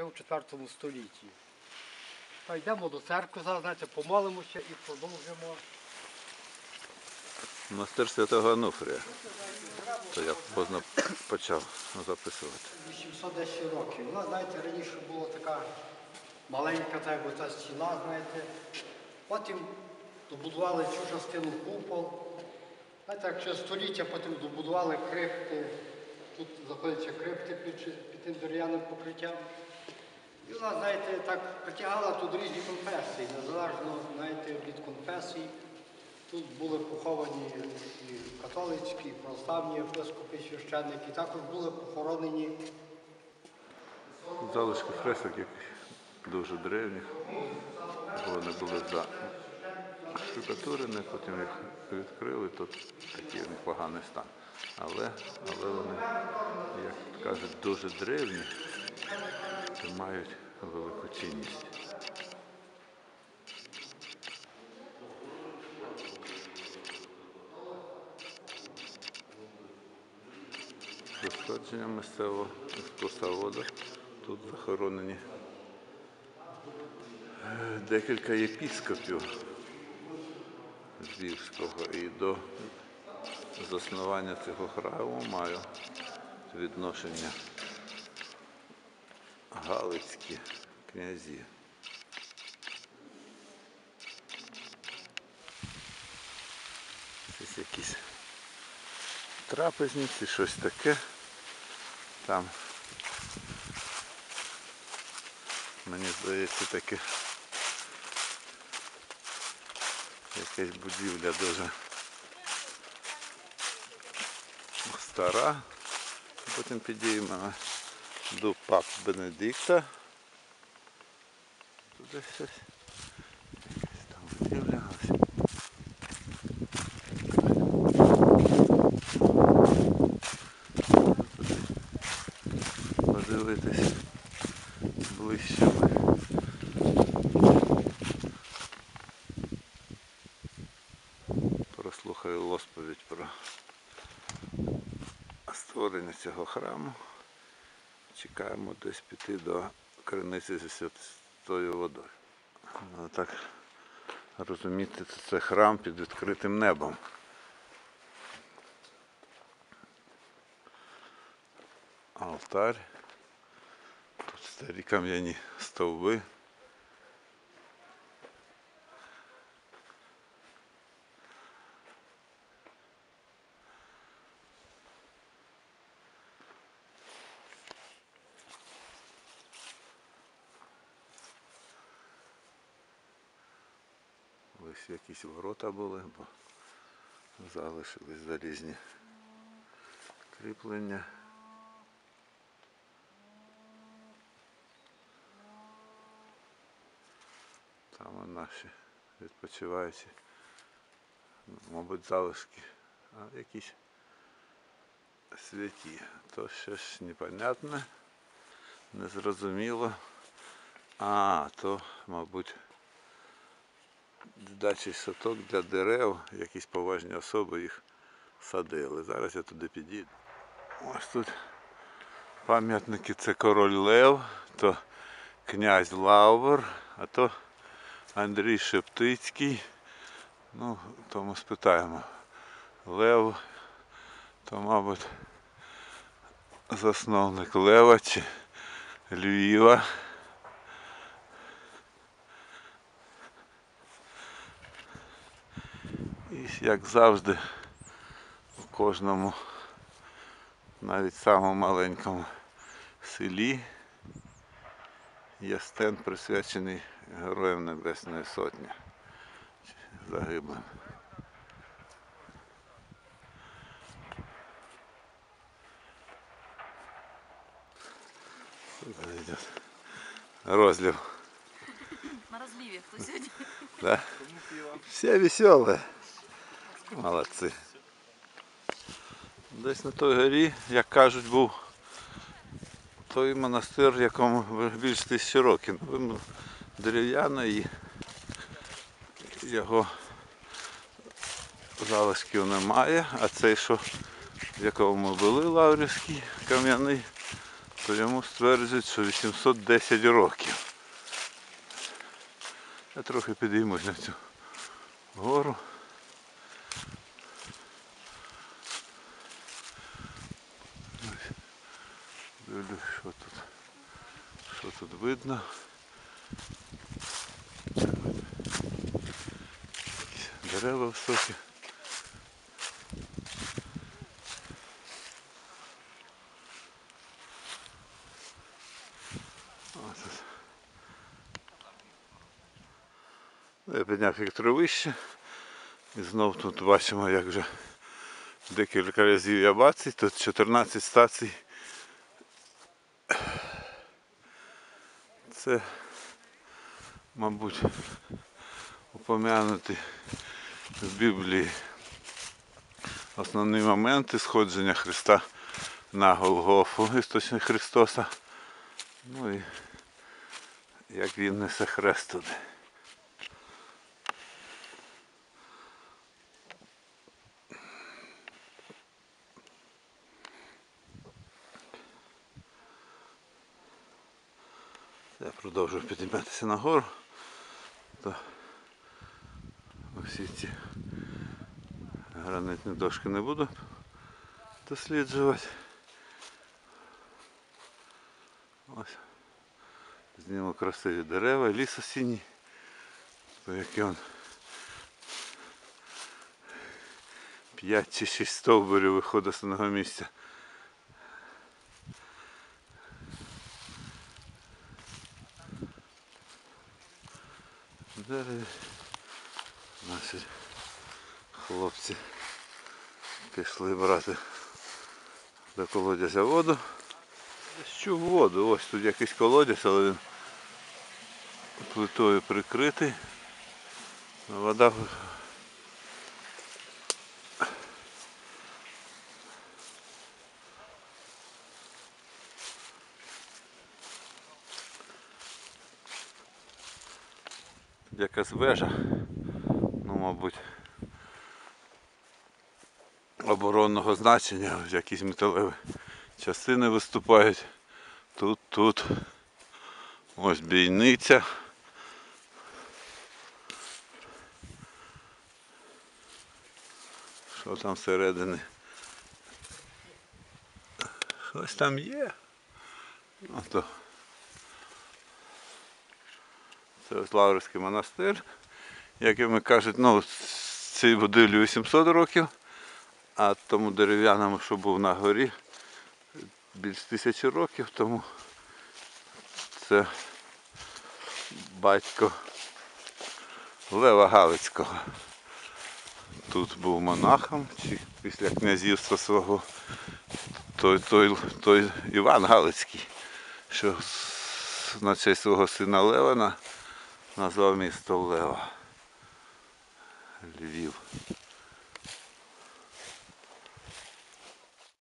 вже в 4 столітті. Та йдемо до церкви, зараз, знаєте, помолимося і продовжимо. Монастир святого Ануфрія. То я поздно почав записувати. 810 років. Вона, знаєте, раніше була така маленька, так якби та стіна, знаєте. Потім добудували цю частину купол. Знаєте, як через століття потім добудували крипти. Тут знаходяться крипти під, під тим дерев'яним покриттям. І вона, знаєте, так притягала тут різні конфесії, незалежно знаєте, від конфесій. Тут були поховані і католицькі, і православні єпископи, священники, також були похоронені Залишки фресок яких дуже древніх. Вони були за штукатурені, потім їх відкрили, тут такий непоганий стан. Але, але вони, як кажуть, дуже древні і мають велику цінність. Дослідження місцевого екскурсовода. Тут захоронені е, декілька єпіскопів Львівського і до заснування цього храму маю відношення Галицькі князі. Ось якісь трапезниці, щось таке. Там мені здається таке якась будівля дуже стара. Потім підіймемо пап Бенедикта. Туди щось. Там будівля. Ось. Подивитись ближче. Прослухаю розповідь про створення цього храму. Чекаємо десь піти до криниці зі святою водою. Ну, так розуміти, це- храм під відкритим небом. Алтарь. Тут старі кам'яні стовби. Ось якісь ворота були, бо залишились залізні кріплення. Там наші відпочиваючі, мабуть, залишки, а якісь святі. То щось непонятне, незрозуміло. А, то, мабуть, дачий садок для дерев, якісь поважні особи їх садили. Зараз я туди підійду. Ось тут пам'ятники це король Лев, то князь Лавр, а то Андрій Шептицький. Ну, то ми спитаємо. Лев, то, мабуть, засновник Лева чи Львіва. Як завжди у кожному, навіть самому маленькому селі є стенд присвячений Героям Небесної Сотні загиблим. Розлив. На розліві хто сьогодні. Да? Все веселые. Молодці. Десь на той горі, як кажуть, був той монастир, якому більш тисячі років. Він дерев'яний і його залишків немає, а цей, що в якому ми були, Лаврівський кам'яний, то йому стверджують, що 810 років. Я трохи підіймусь на цю гору. Дивлюсь, що тут. Що тут видно. Дерева високі. Ну, Я підняв гектар вище. І знов тут бачимо, як вже декілька разів я бачив, тут 14 стацій. Це, мабуть, упомянути в Біблії основні моменти сходження Христа на Голгофу, істочник Христоса. Ну і як він несе хрест туди. Я продовжую підійматися нагору. То всі ці гранитні дошки не буду досліджувати. Ось. Зніму красиві дерева, ліс осінній, по який он 5 чи 6 стовбурів виходить з одного місця. Дереві наші хлопці пішли брати до колодязя воду. Що воду? Ось тут якийсь колодязь, але він плитою прикритий. Вода якась вежа, ну, мабуть, оборонного значення, якісь металеві частини виступають. Тут, тут. Ось бійниця. Що там всередині? Щось там є. Ото. Це ось Лаврський монастир. Як йому кажуть, ну, цій будівлі 800 років, а тому дерев'яному, що був на горі, більш тисячі років, тому це батько Лева Галицького. Тут був монахом, чи після князівства свого той, той, той Іван Галицький, що на честь свого сина Левина назвав місто Лева. Львів.